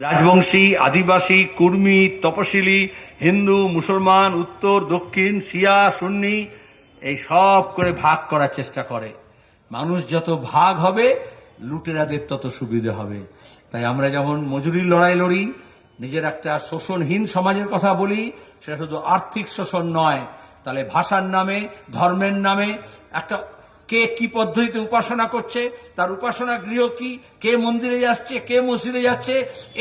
রাজবংশী, আদিবাসী, কুর্মী, তপশিলি, হিন্দু, মুসলমান, উত্তর, দক্ষিণ, শিয়া, সুন্নি, এই সব করে ভাগ করার চেষ্টা করে। মানুষ যত ভাগ হবে, লুটেরাদের তত সুবিধে হবে। তাই আমরা যেমন মজুরির লড়াই লড়ি, নিজের একটা শোষণহীন সমাজের কথা বলি, সেটা শুধু আর্থিক শোষণ নয়, তাহলে ভাষার নামে, ধর্মের নামে একটা কে কি পদ্ধতিতে উপাসনা করছে, তার উপাসনা গৃহ কি, কে মন্দিরে যাচ্ছে, কে মসজিদে যাচ্ছে,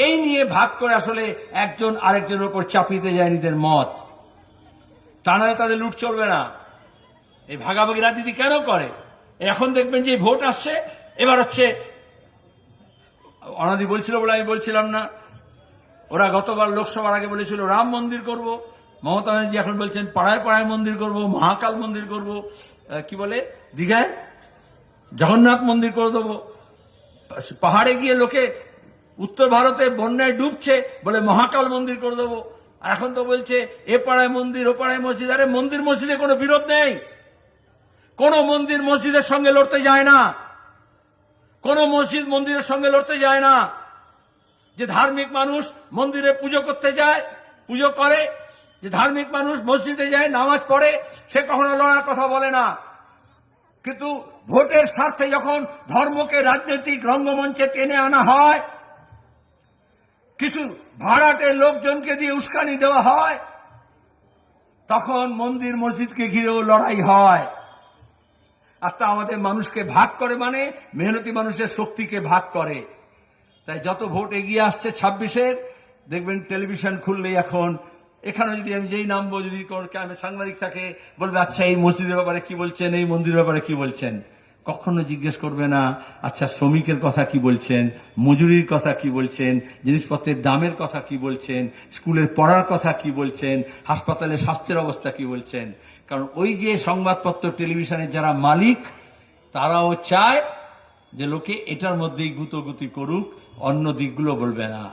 এই নিয়ে ভাগ করে আসলে একজন আরেকজনের উপর চাপিতে যায় নিজের মত। তা নাহলে তাদের লুট চলবে না। এই ভাগাভাগি রাজনীতি কেন করে? এখন দেখবেন যে ভোট আসছে, এবার হচ্ছে, অনাদি বলছিল বলে আমি বলছিলাম না। ওরা গতবার লোকসভার আগে বলেছিল, রাম মন্দির করব। মমতা ব্যানার্জি এখন বলছেন, পাড়ায় পাড়ায় মন্দির করব, মহাকাল মন্দির করব। কি বলে? দীঘায়? জগন্নাথ মন্দির করে দেবো। পাহাড়ে গিয়ে লোকে উত্তর ভারতে বন্যায় ডুবছে বলে মহাকাল মন্দির করে দেবো। এখন তো বলছে, এ পাড়ায় মন্দির, ও পাড়ায় মসজিদ। আরে মন্দির মসজিদে কোনো বিরোধ নেই। কোনো মন্দির মসজিদের সঙ্গে লড়তে যায় না। কোনো মসজিদ মন্দিরের সঙ্গে লড়তে যায় না। যে ধার্মিক মানুষ মন্দিরে পুজো করতে যায়, পুজো করে যে ধার্মিক মানুষ মসজিদে যায়, নামাজ পড়ে, সে কখনো লড়ার কথা বলে না। কিন্তু ভোটের স্বার্থে যখন ধর্মকে রাজনৈতিক রঙ্গমঞ্চে টেনে আনা হয়, কিছু ভাড়াটে লোকজনকে দিয়ে উস্কানি দেওয়া হয়, তখন মন্দির মসজিদকে ঘিরেও লড়াই হয়। আর তা আমাদের মানুষকে ভাগ করে মানে মেহনতি মানুষের শক্তিকে ভাগ করে। তাই যত ভোট এগিয়ে আসছে ছাব্বিশের, দেখবেন টেলিভিশন খুললেই এখন এখানে যদি আমি যেই নামবো, যদি আমি সাংবাদিক থাকে, বলবে আচ্ছা এই মসজিদের ব্যাপারে কি বলছেন? এই মন্দিরের ব্যাপারে কি বলছেন? কখনো জিজ্ঞেস করবে না আচ্ছা শ্রমিকের কথা কি বলছেন? মজুরির কথা কি বলছেন? জিনিসপত্রের দামের কথা কি বলছেন? স্কুলের পড়ার কথা কি বলছেন? হাসপাতালে স্বাস্থ্যের অবস্থা কি বলছেন? কারণ ওই যে সংবাদপত্র, টেলিভিশনের যারা মালিক, তারাও চায় যে লোকে এটার মধ্যেই গুতগুতি করুক, অন্য দিকগুলো বলবে না।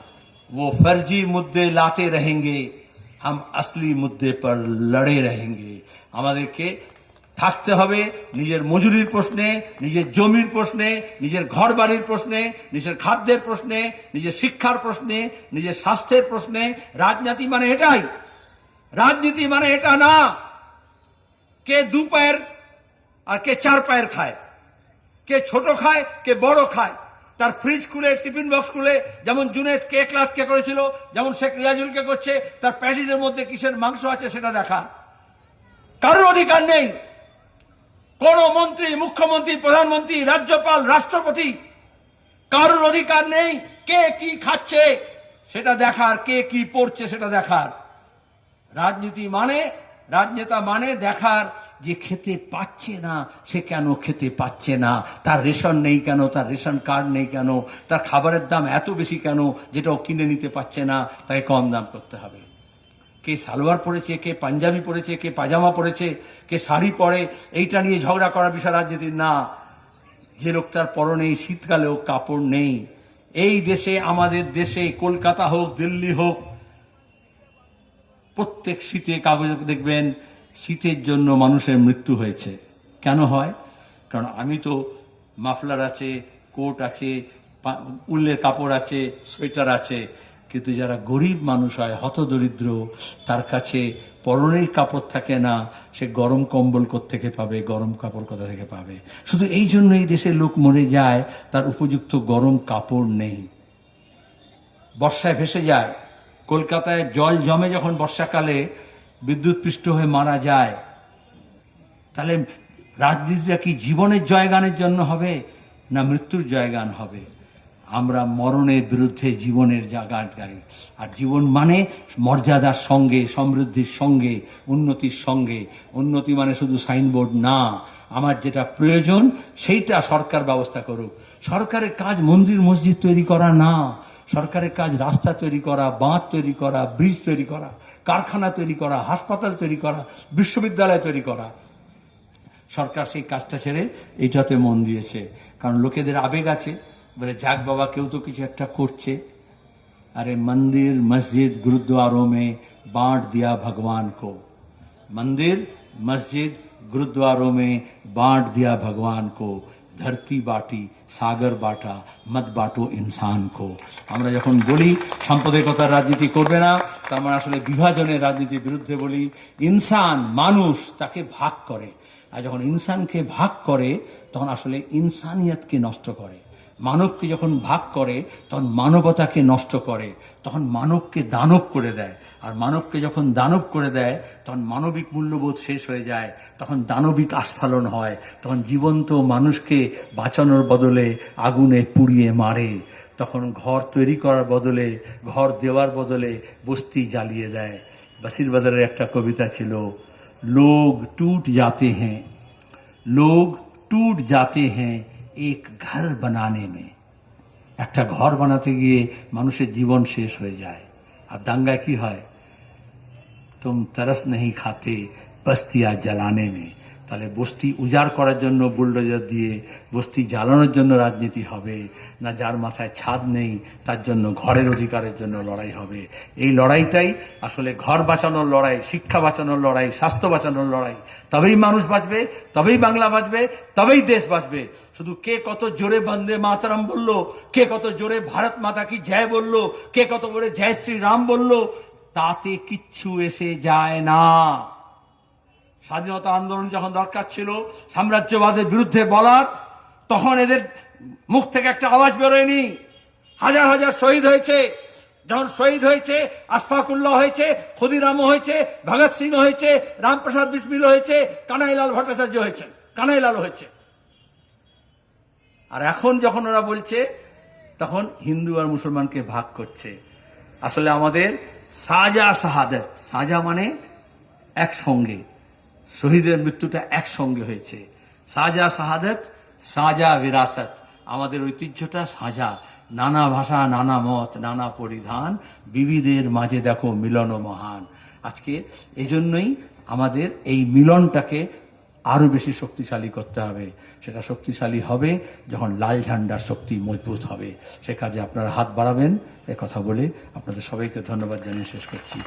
ও ফার্জির মধ্যে লাতে রেহেঙ্গে। হাম আসলি মুদ্দে পর লড়ে রহেঙ্গে আমাদেরকে থাকতে হবে নিজের মজুরির প্রশ্নে নিজের জমির প্রশ্নে নিজের ঘর বাড়ির প্রশ্নে নিজের খাদ্যের প্রশ্নে নিজের শিক্ষার প্রশ্নে নিজের স্বাস্থ্যের প্রশ্নে রাজনীতি মানে এটাই রাজনীতি মানে এটা না কে দু পায়ের আর কে চার পায়ের খায় কে ছোট খায় কে বড় খায় তার ফ্রিজ খুলে টিফিন বক্স খুলে, যেমন জুনেদ কে ক্লাসকে করেছিল, যেমন শেখ রিয়াজুলকে করছে, তার প্যাটিসের মধ্যে কিসের মাংস আছে সেটা দেখা। কারোর অধিকার নেই। কোন মন্ত্রী, মুখ্যমন্ত্রী, প্রধানমন্ত্রী, রাজ্যপাল, রাষ্ট্রপতি, কারোর অধিকার নেই। কে কি খাচ্ছে সেটা দেখার, কে কি পড়ছে সেটা দেখার। রাজনীতি মানে রাজনেতা মানে দেখার যে খেতে পাচ্ছে না, সে কেন খেতে পাচ্ছে না? তার রেশন নেই কেন? তার রেশন কার্ড নেই কেন? তার খাবারের দাম এত বেশি কেন? যেটা ও কিনে নিতে পারছে না, তাকে কম দাম করতে হবে। কে সালোয়ার পরেছে, কে পাঞ্জাবি পরেছে, কে পাজামা পরেছে, কে শাড়ি পরে, এইটা নিয়ে ঝগড়া করার বিষয় রাজনীতির না। যে লোকটার পরনে শীতকালেও কাপড় নেই। এই দেশে, আমাদের দেশে, কলকাতা হোক, দিল্লি হোক প্রত্যেক শীতে কাগজে দেখবেন, শীতের জন্য মানুষের মৃত্যু হয়েছে। কেন হয়? কারণ আমি তো মাফলার আছে, কোট আছে উল্লের কাপড় আছে, সোয়েটার আছে। কিন্তু যারা গরিব মানুষ হয়, হতদরিদ্র, তার কাছে পরনের কাপড় থাকে না, সে গরম কম্বল থেকে পাবে, গরম কাপড় কোথা থেকে পাবে? শুধু এই জন্য এই দেশের লোক মরে যায়, তার উপযুক্ত গরম কাপড় নেই। বর্ষায় ভেসে যায়। কলকাতায় জল জমে যখন বর্ষাকালে বিদ্যুৎ পৃষ্ঠ হয়ে মারা যায়, তাহলে রাজনীতিটা কি জীবনের জয়গানের জন্য হবে না মৃত্যুর জয়গান হবে? আমরা মরণের বিরুদ্ধে জীবনের জাগান গাই। আর জীবন মানে মর্যাদার সঙ্গে, সমৃদ্ধির সঙ্গে, উন্নতির সঙ্গে। উন্নতি মানে শুধু সাইনবোর্ড না, আমার যেটা প্রয়োজন সেইটা সরকার ব্যবস্থা করুক। সরকারের কাজ মন্দির মসজিদ তৈরি করা না সরকারের কাজ রাস্তা তৈরি করা বাঁধ তৈরি করা ব্রিজ তৈরি করা কারখানা তৈরি করা হাসপাতাল তৈরি করা বিশ্ববিদ্যালয় তৈরি করা সরকার সেই কাজটা ছেড়ে এইটাতে মন দিয়েছে কারণ লোকেদের আবেগ আছে বলে যাক বাবা কেউ তো কিছু একটা করছে अरे मंदिर मस्जिद गुरुद्वारों में बांट दिया भगवान को मंदिर मस्जिद गुरुद्वारों में बांट दिया भगवान को ধরতি বাটি সাগর বাটা মত বাটো ইনসান কো আমরা যখন বলি সাম্প্রদায়িকতার রাজনীতি করবে না, তা আমরা আসলে বিভাজনের রাজনীতির বিরুদ্ধে বলি। ইনসান, মানুষ তাকে ভাগ করে। আর যখন ইনসানকে ভাগ করে, তখন আসলে ইনসানিয়তকে নষ্ট করে। মানবকে যখন ভাগ করে, তখন মানবতাকে নষ্ট করে, তখন মানবকে দানব করে দেয়। আর মানবকে যখন দানব করে দেয়, তখন মানবিক মূল্যবোধ শেষ হয়ে যায়, তখন দানবিক আস্ফালন হয়, তখন জীবন্ত মানুষকে বাঁচানোর বদলে আগুনে পুড়িয়ে মারে। তখন ঘর তৈরি করার বদলে, ঘর দেওয়ার বদলে বস্তি জ্বালিয়ে দেয়। বাসিরবাজারের একটা কবিতা ছিল, লোক টুট যাতে হ্যাঁ লোক টুট যাতে হ্যাঁ एक घर बनाने में একটা ঘর বানাতে গিয়ে মানুষের জীবন শেষ হয়ে যায় আর দাঙ্গায় কি হয় তুম তরস নেই খাতে বস্তিয়া জ্বালানে মে তাহলে বস্তি উজাড় করার জন্য বুলডোজার দিয়ে বস্তি জ্বালানোর জন্য রাজনীতি হবে, না যার মাথায় ছাদ নেই, তার জন্য ঘরের অধিকারের জন্য লড়াই হবে। এই লড়াইটাই আসলে ঘর বাঁচানোর লড়াই, শিক্ষা বাঁচানোর লড়াই, স্বাস্থ্য বাঁচানোর লড়াই। তবেই মানুষ বাঁচবে, তবেই বাংলা বাঁচবে, তবেই দেশ বাঁচবে। শুধু কে কত জোরে বন্দে মাতারাম বলল, কে কত জোরে ভারত মাতা কি জয় বলল, কে কত জোরে জয় শ্রী রাম বলল, তাতে কিচ্ছু এসে যায় না। স্বাধীনতা আন্দোলন যখন দরকার ছিল, সাম্রাজ্যবাদের বিরুদ্ধে বলার, তখন এদের মুখ থেকে একটা আওয়াজ বেরোয়নি। হাজার হাজার শহীদ হয়েছে। যখন শহীদ হয়েছে আশফাকুল্লাহ হয়েছে ক্ষুদিরাম হয়েছে, ভগৎ সিং হয়েছে, রামপ্রসাদ বিসমিল হয়েছে, কানাইলাল ভট্টাচার্য হয়েছে, কানাইলাল হয়েছে। আর এখন যখন ওরা বলছে, তখন হিন্দু আর মুসলমানকে ভাগ করছে। আসলে আমাদের সাজা শাহাদত, সাজা মানে একসঙ্গে। শহীদের মৃত্যুটা একসঙ্গে হয়েছে। সাজা শাহাদত, সাজা বিরাসত। আমাদের ঐতিহ্যটা সাজা। নানা ভাষা, নানা মত, নানা পরিধান। বিবিধের মাঝে দেখো মিলন মহান। আজকে এই জন্যই আমাদের এই মিলনটাকে আরও বেশি শক্তিশালী করতে হবে। সেটা শক্তিশালী হবে যখন লাল ঝান্ডার শক্তি মজবুত হবে। সে কাজে আপনারা হাত বাড়াবেন। এ কথা বলে আপনাদের সবাইকে ধন্যবাদ জানিয়ে শেষ করছি।